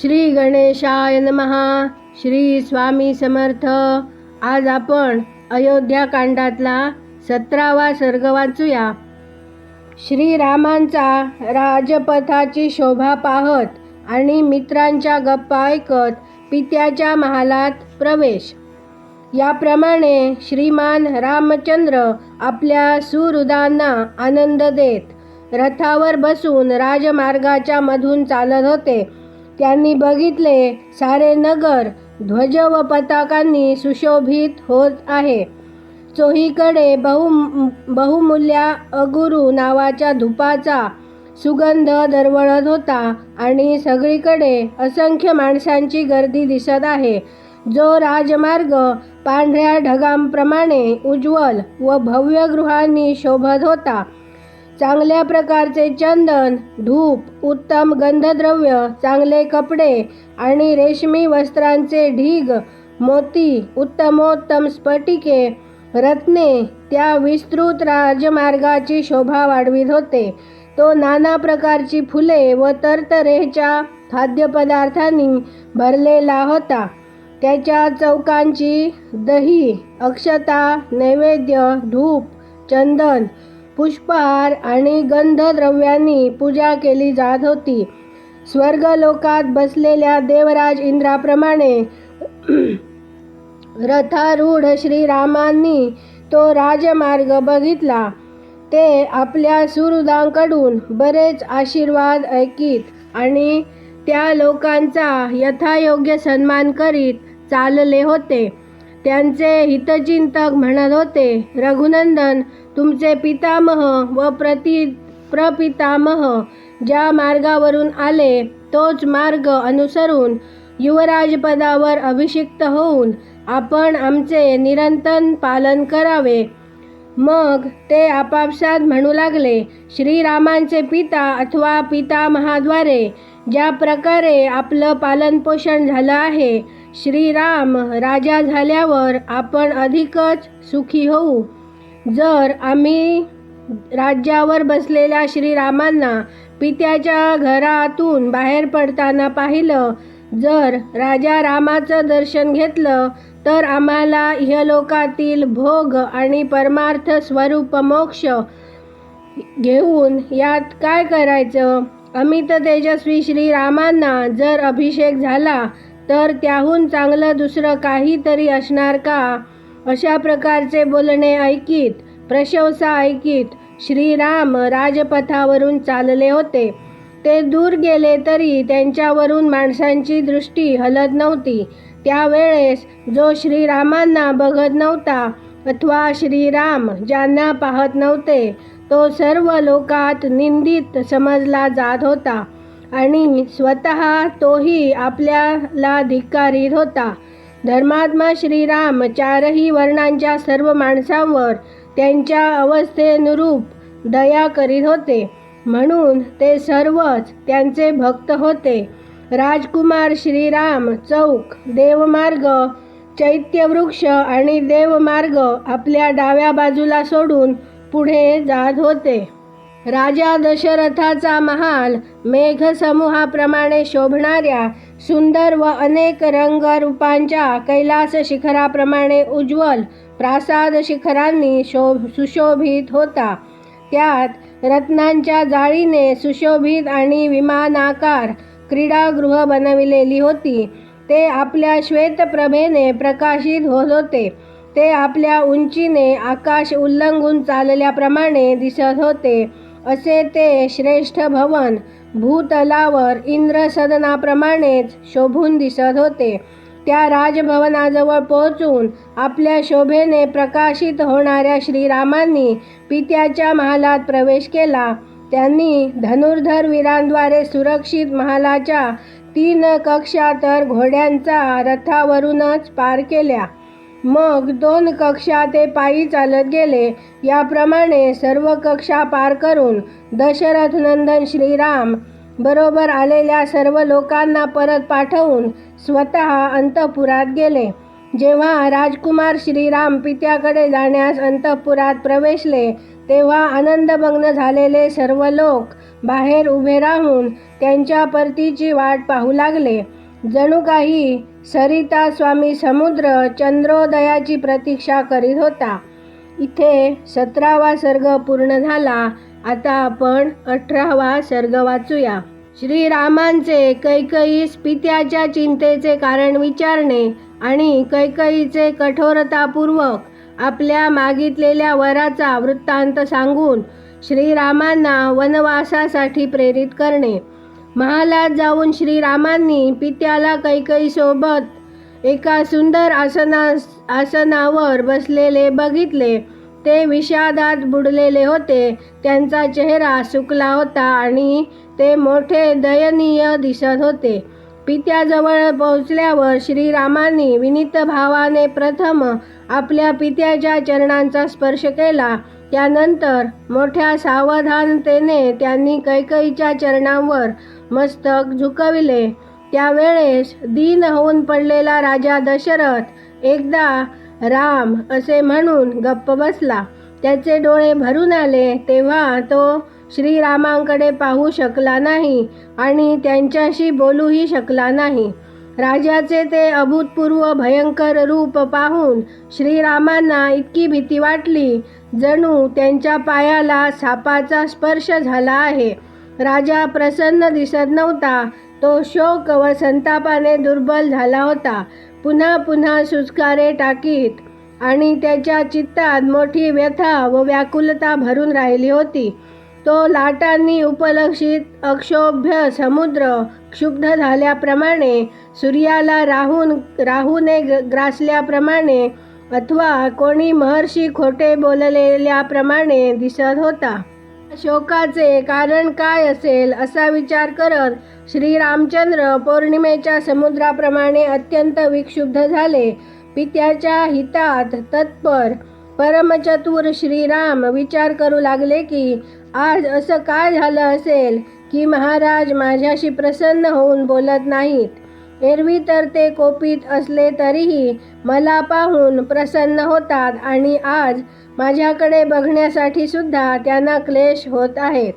श्री गणेशाय नमहा श्री स्वामी समर्थ. आज आपण अयोध्याकांडातला सतरावा सर्ग वाचूया. श्रीरामांचा राजपथाची शोभा पाहत आणि मित्रांच्या गप्पा ऐकत पित्याच्या महालात प्रवेश. याप्रमाणे श्रीमान रामचंद्र आपल्या सुहृदांना आनंद देत रथावर बसून राजमार्गाच्या मधून चालत होते. त्यांनी बघितले सारे नगर ध्वज व पताकांनी सुशोभित होत आहे. चोहीकडे बहु बहुमूल्या अगुरू नावाच्या धुपाचा सुगंध दरवळत होता आणि सगळीकडे असंख्य माणसांची गर्दी दिसत आहे. जो राजमार्ग पांढऱ्या ढगांप्रमाणे उज्ज्वल व भव्य गृहांनी शोभत होता चांगल्या प्रकारचे चंदन धूप उत्तम गंधद्रव्य चांगले कपडे आणि रेशमी वस्त्रांचे ढीग मोती उत्तमोत्तम स्फटिके रत्ने त्या विस्तृत राजमार्गाची शोभा वाढवित होते. तो नाना प्रकारची फुले व तरतरेच्या खाद्यपदार्थांनी भरलेला होता. त्याच्या चौकांची दही अक्षता नैवेद्य धूप चंदन पुष्पहार आणि गंधद्रव्यांनी पूजा केली जात होती. स्वर्गलोकात बसलेल्या देवराज इंद्राप्रमाणे रथारूढ श्रीरामांनी तो राजमार्ग बघितला. ते आपल्या सुहृदांकडून बरेच आशीर्वाद ऐकीत आणि त्या लोकांचा यथायोग्य सन्मान करीत चालले होते. त्यांचे हितचिंतक म्हणत होते रघुनंदन तुमचे पितामह व प्रति प्रपितामह ज्या मार्गावरून आले तोच मार्ग अनुसरून युवराजपदावर अभिषिक्त होऊन आपण आमचे निरंतर पालन करावे. मग ते आपापसात म्हणू लागले श्रीरामांचे पिता अथवा पितामहाद्वारे ज्या प्रकारे आपलं पालनपोषण झालं आहे श्रीराम राजा झाल्यावर आपण अधिकच सुखी होऊ. जर आम्ही राज्यावर बसलेल्या श्रीरामांना पित्याच्या घरातून बाहेर पडताना पाहिलं जर राजा रामाचं दर्शन घेतलं तर आम्हाला इहलोकातील भोग आणि परमार्थ स्वरूप मोक्ष घेऊन यात काय करायचं? अमित तेजस्वी श्रीरामांना जर अभिषेक झाला तर त्याहून चांगलं दुसरं काहीतरी असणार का? अशा प्रकारचे बोलणे ऐकीत प्रशंसा ऐकीत श्रीराम राजपथावरून चालले होते. ते दूर गेले तरी त्यांच्यावरून माणसांची दृष्टी हलत नव्हती. त्यावेळेस जो श्रीरामांना बघत नव्हता अथवा श्रीराम ज्यांना पाहत नव्हते तो सर्व लोकात निंदित समजला जात होता. आणि स्वतः तोही आपल्याला धिक्कारीत होता. धर्मात्मा श्रीराम चारही वर्णांच्या सर्व माणसांवर त्यांच्या अवस्थेनुरूप दया करीत होते. म्हणून ते सर्वच त्यांचे भक्त होते. राजकुमार श्रीराम चौक देवमार्ग चैत्यवृक्ष आणि देवमार्ग आपल्या डाव्या बाजूला सोडून पुढे जात होते. राजा दशरथाचा महाल मेघसमूहाप्रमाणे शोभणाऱ्या सुंदर व अनेक रंगरूपांच्या कैलास शिखराप्रमाणे उज्ज्वल प्रासाद शिखरांनी शो सुशोभित होता. त्यात रत्नांच्या जाळीने सुशोभित आणि विमानाकार क्रीडागृह बनविलेली होती. ते आपल्या श्वेतप्रभेने प्रकाशित होत होते. ते आपल्या उंचीने आकाश उल्लंघून चालल्याप्रमाणे दिसत होते. असे ते श्रेष्ठ भवन. भूतलावर इंद्रसदनाप्रमाणेच शोभून दिसत होते. त्या राजभवनाजवळ पोहोचून आपल्या शोभेने प्रकाशित होणाऱ्या श्रीरामांनी पित्याच्या महालात प्रवेश केला. त्यांनी धनुर्धर वीरांद्वारे सुरक्षित महालाच्या तीन कक्षा तर घोड्यांचा रथावरूनच पार केल्या. मग दोन कक्षा ते पायी चालत गेले. याप्रमाणे सर्व कक्षा पार करून दशरथ नंदन श्रीराम बरोबर आलेल्या सर्व लोकांना परत पाठवून स्वतः अंतपुरात गेले. जेव्हा राजकुमार श्रीराम पित्याकडे जाण्यास अंतपुरात प्रवेशले तेव्हा आनंदमग्न झालेले सर्व लोक बाहेर उभे राहून त्यांच्या परतीची वाट पाहू लागले. जणू काही सरिता स्वामी समुद्र चंद्रोदयाची प्रतीक्षा करीत होता. इथे सतरावा सर्ग पूर्ण झाला. आता आपण अठरावा सर्ग वाचूया. श्रीरामांचे कैकईस पित्याच्या चिंतेचे कारण विचारणे आणि कैकईचे कठोरतापूर्वक आपल्या मागितलेल्या वराचा वृत्तांत सांगून श्रीरामांना वनवासासाठी प्रेरित करणे. महालात जाऊन श्रीरामांनी पित्याला कैकईसोबत एका सुंदर आसना आसनावर बसलेले बघितले. ते विषादात बुडलेले होते. त्यांचा चेहरा सुकला होता आणि ते मोठे दयनीय दिसत होते. पित्याजवळ पोहोचल्यावर श्रीरामांनी विनीत भावाने प्रथम आपल्या पित्याच्या चरणांचा स्पर्श केला. त्यानंतर मोठ्या सावधानतेने त्यांनी कैकईच्या चरणांवर मस्तक झुकविले. त्यावेळेस दीन होऊन पडलेला राजा दशरथ एकदा राम असे म्हणून गप्प बसला. त्याचे डोळे भरून आले तेव्हा तो श्रीरामांकडे पाहू शकला नाही आणि त्यांच्याशी बोलूही शकला नाही. राजाचे ते अभूतपूर्व भयंकर रूप पाहून श्रीरामांना इतकी भीती वाटली. जणू त्यांच्या पायाला सापाचा स्पर्श झाला आहे. राजा प्रसन्न दिसत नव्हता. तो शोक व संतापाने दुर्बल झाला होता. पुन्हा पुन्हा सुस्कारे टाकीत आणि त्याच्या चित्तात मोठी व्यथा व व्याकुलता भरून राहिली होती. तो लाटांनी उपलक्षित अक्षोभ्य समुद्र क्षुब्ध झाल्याप्रमाणे सूर्याला राहून राहूने ग्रासल्याप्रमाणे अथवा कोणी महर्षी खोटे बोललेल्याप्रमाणे दिसत होता. शोकाचे कारण काय असेल असा विचार करत श्रीरामचंद्र पौर्णिमेच्या समुद्राप्रमाणे अत्यंत विक्षुब्ध झाले. पित्याच्या हितात तत्पर परमचतुर श्रीराम विचार करू लागले की आज असं काय झालं असेल की महाराज माझ्याशी प्रसन्न होऊन बोलत नाहीत? एरवी तर ते कोपित असले तरीही मला पाहून प्रसन्न होतात आणि आज माझ्याकडे बघण्यासाठी सुद्धा त्यांना क्लेश होत आहेत.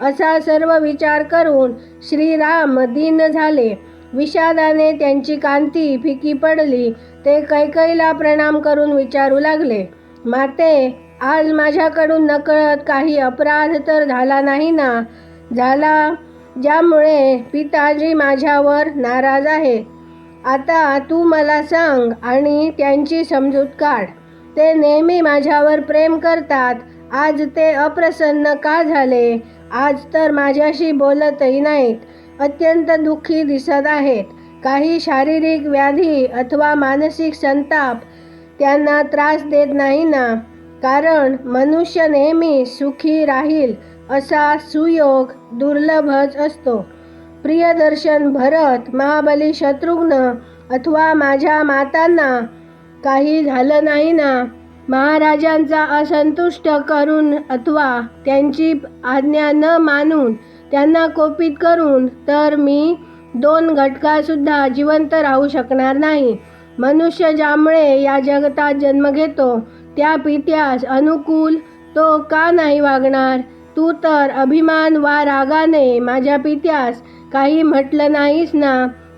असा सर्व विचार करून श्रीराम दीन झाले. विषादाने त्यांची कांती फिकी पडली. ते कैकईला प्रणाम करून विचारू लागले माते आज माझ्याकडून नकळत काही अपराध तर झाला नाही ना? झाला ज्यामुळे पिताजी माझ्यावर नाराज आहे. आता तू मला सांग आणि त्यांची समजूत काढ. ते नेहमी माझ्यावर प्रेम करतात. आज ते अप्रसन्न का झाले? आज तर माझ्याशी बोलतही नाहीत. अत्यंत दुःखी दिसत आहेत. काही शारीरिक व्याधी अथवा मानसिक संताप त्यांना त्रास देत नाही ना? कारण मनुष्य नेहमी सुखी राहील. असा सुयोग दुर्लभच असतो. प्रियदर्शन भरत महाबली शत्रुघ्न अथवा माझ्या मातांना काही झालं नाही ना? महाराजांचा असंतुष्ट करून अथवा त्यांची आज्ञा न मानून त्यांना कोपित करून तर मी दोन घटकासुद्धा जिवंत राहू शकणार नाही. मनुष्य ज्यामुळे या जगतात जन्म घेतो त्या पित्यास अनुकूल तो का नाही वागणार? तू तर अभिमान वा रागाने माझ्या पित्यास काही म्हटलं नाहीस ना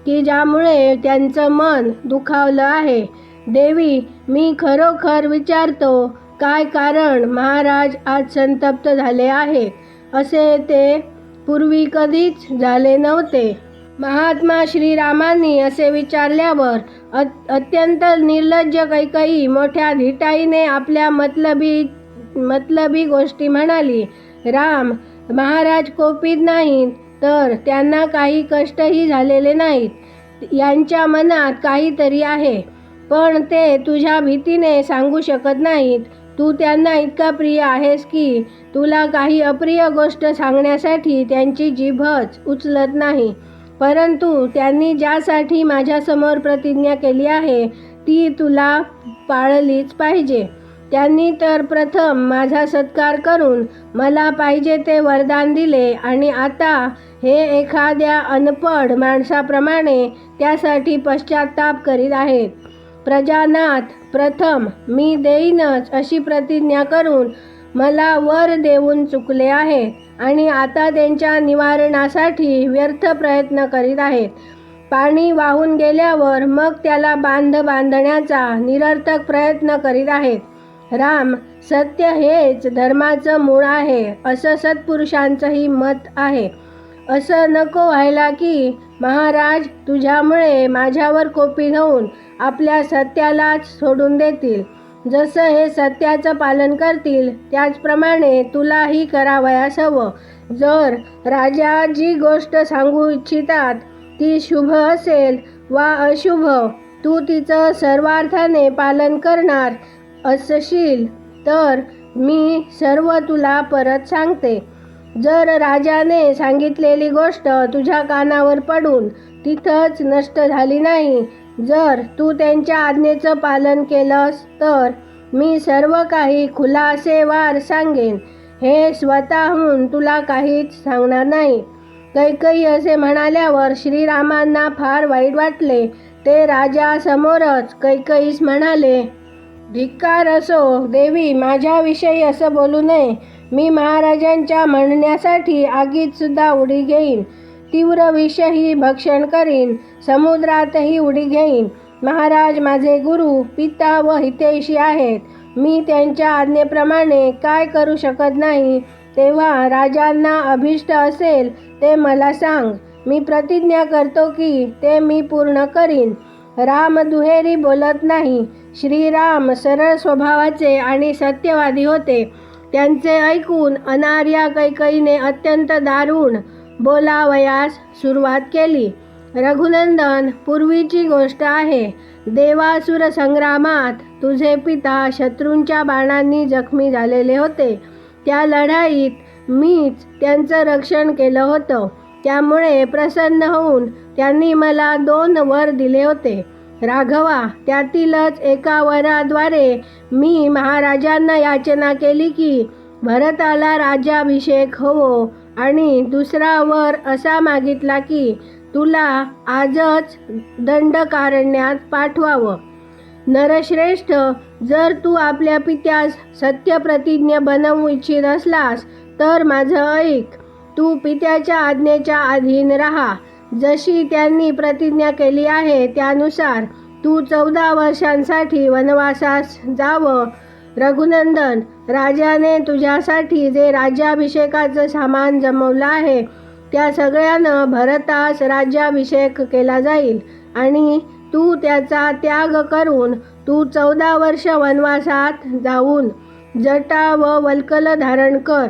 की ज्यामुळे त्यांचं मन दुखावलं आहे. देवी मी खरोखर विचारतो काय कारण महाराज आज संतप्त झाले आहे? असे ते पूर्वी कधीच झाले नव्हते. महात्मा श्रीरामांनी असे विचारल्यावर अत अत्यंत निर्लज्ज कैकई मोठ्या धिटाईने आपल्या मतलबी मतलबी गोष्टी म्हणाली राम महाराज कोपित नाहीत तर त्यांना काही कष्टही झालेले नाहीत. यांच्या मनात काहीतरी आहे. पण ते तुझ्या भीतीने सांगू शकत नाहीत. तू त्यांना इतका प्रिय आहेस की तुला काही अप्रिय गोष्ट सांगण्यासाठी त्यांची जीभच उचलत नाही. परंतु त्यांनी ज्यासाठी माझ्यासमोर प्रतिज्ञा केली आहे ती तुला पाळलीच पाहिजे. त्यांनी तर प्रथम माझा सत्कार करून मला पाहिजे ते वरदान दिले आणि आता हे एखाद्या अनपढ माणसाप्रमाणे त्यासाठी पश्चाताप करीत आहेत. प्रजानाथ प्रथम मी देईनच अशी प्रतिज्ञा करून मला वर देऊन चुकले आहेत आणि आता त्यांच्या निवारणासाठी व्यर्थ प्रयत्न करीत आहेत. पाणी वाहून गेल्यावर मग त्याला बांध बांधण्याचा निरर्थक प्रयत्न करीत आहेत. राम सत्य हेच धर्माचं मूळ आहे असं सत्पुरुषांचंही मत आहे. असं नको व्हायला की महाराज तुझ्यामुळे माझ्यावर कोपी होऊन आपल्या सत्यालाच सोडून देतील. जसं हे सत्याचं पालन करतील त्याचप्रमाणे तुलाही करावयास हवं जर राजा जी गोष्ट सांगू इच्छितात ती शुभ असेल वा अशुभ तू तिचं सर्वार्थाने पालन करणार असशील तर मी सर्व तुला परत सांगते. जर राजाने सांगितलेली गोष्ट तुझ्या कानावर पडून तिथंच नष्ट झाली नाही जर तू त्यांच्या आज्ञेचं पालन केलंस तर मी सर्व काही खुलासेवार सांगेन. हे स्वतःहून तुला काहीच सांगणार नाही. कैकई असे म्हणाल्यावर श्रीरामांना फार वाईट वाटले. ते राजासमोरच कैकईस म्हणाले धिक्कार असो देवी माझ्याविषयी असं बोलू नये. मी महाराजांच्या म्हणण्यासाठी आगीत सुद्धा उडी घेईन. तीव्र विषही भक्षण करीन. समुद्रातही उडी घेईन. महाराज माझे गुरु पिता व हितेशी आहेत. मी त्यांच्या आज्ञेप्रमाणे काय करू शकत नाही? तेव्हा राजांना अभिष्ट असेल ते मला सांग. मी प्रतिज्ञा करतो की ते मी पूर्ण करीन. राम दुहेरी बोलत नाही. श्रीराम सरळ स्वभावाचे आणि सत्यवादी होते. त्यांचे ऐकून अनार्या कैकईने अत्यंत दारुण बोलावयास सुरुवात केली. रघुनंदन पूर्वीची गोष्ट आहे देवासुर संग्रामात तुझे पिता शत्रूंच्या बाणांनी जखमी झालेले होते. त्या लढाईत मीच त्यांचं रक्षण केलं होतं. त्यामुळे प्रसन्न होऊन त्यांनी मला दोन वर दिले होते. राघवा त्यातीलच एका वराद्वारे मी महाराजांना याचना केली की भरताला राज्याभिषेक होवो आणि दुसरा वर असा मागितला की तुला आजच दंडकारण्यात पाठवावं. नरश्रेष्ठ जर तू आपल्या पित्यास सत्यप्रतिज्ञ बनवू इच्छित असलास तर माझं ऐक. तू पित्याच्या आज्ञेच्या अधीन राहा. जशी त्यांनी प्रतिज्ञा केली आहे त्यानुसार तू चौदा वर्षांसाठी वनवासास जावं. रघुनंदन राजाने तुझ्यासाठी जे राज्याभिषेकाचं सामान जमवलं आहे त्या सगळ्यानं भरतास राज्याभिषेक केला जाईल. आणि तू त्याचा त्याग करून तू चौदा वर्ष वनवासात जाऊन जटा व वल्कल धारण कर.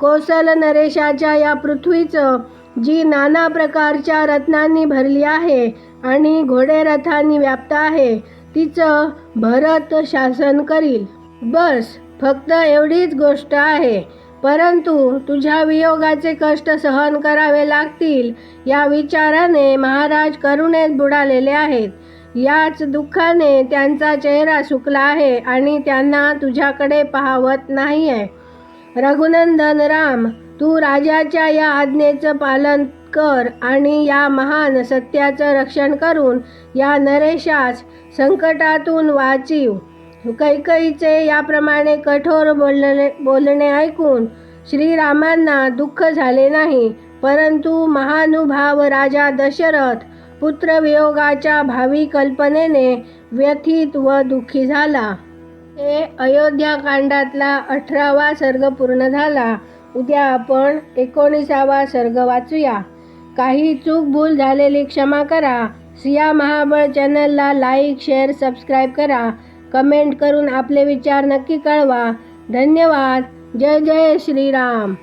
कोसल नरेशाच्या या पृथ्वीचं जी नाना प्रकारच्या रत्नांनी भरली आहे आणि घोडेरथांनी व्याप्त आहे तिचं भरत शासन करील. बस फक्त एवढीच गोष्ट आहे. परंतु तुझ्या वियोगाचे कष्ट सहन करावे लागतील या विचाराने महाराज करुणेत बुडालेले आहेत. याच दुःखाने त्यांचा चेहरा सुकला आहे आणि त्यांना तुझ्याकडे पाहवत नाही आहे रघुनंदन राम तू राजाच्या या आज्ञेचं पालन कर आणि या महान सत्याचं रक्षण करून या नरेशास संकटातून वाचीव. कैकईचे याप्रमाणे कठोर बोलणे बोलणे ऐकून श्रीरामांना दुःख झाले नाही परंतु महानुभाव राजा दशरथ पुत्रवियोगाच्या भावी कल्पनेने व्यथित व दुःखी झाला. हे अयोध्याकांडातला अठरावा सर्ग पूर्ण झाला. उद्या आपण एकोणीसावा सर्ग वाचूया. काही चूक भूल झालेली क्षमा करा. सिया महाबळ चॅनलला लाईक शेअर सबस्क्राईब करा. कमेंट करून आपले विचार नक्की कळवा. धन्यवाद. जय जय श्रीराम.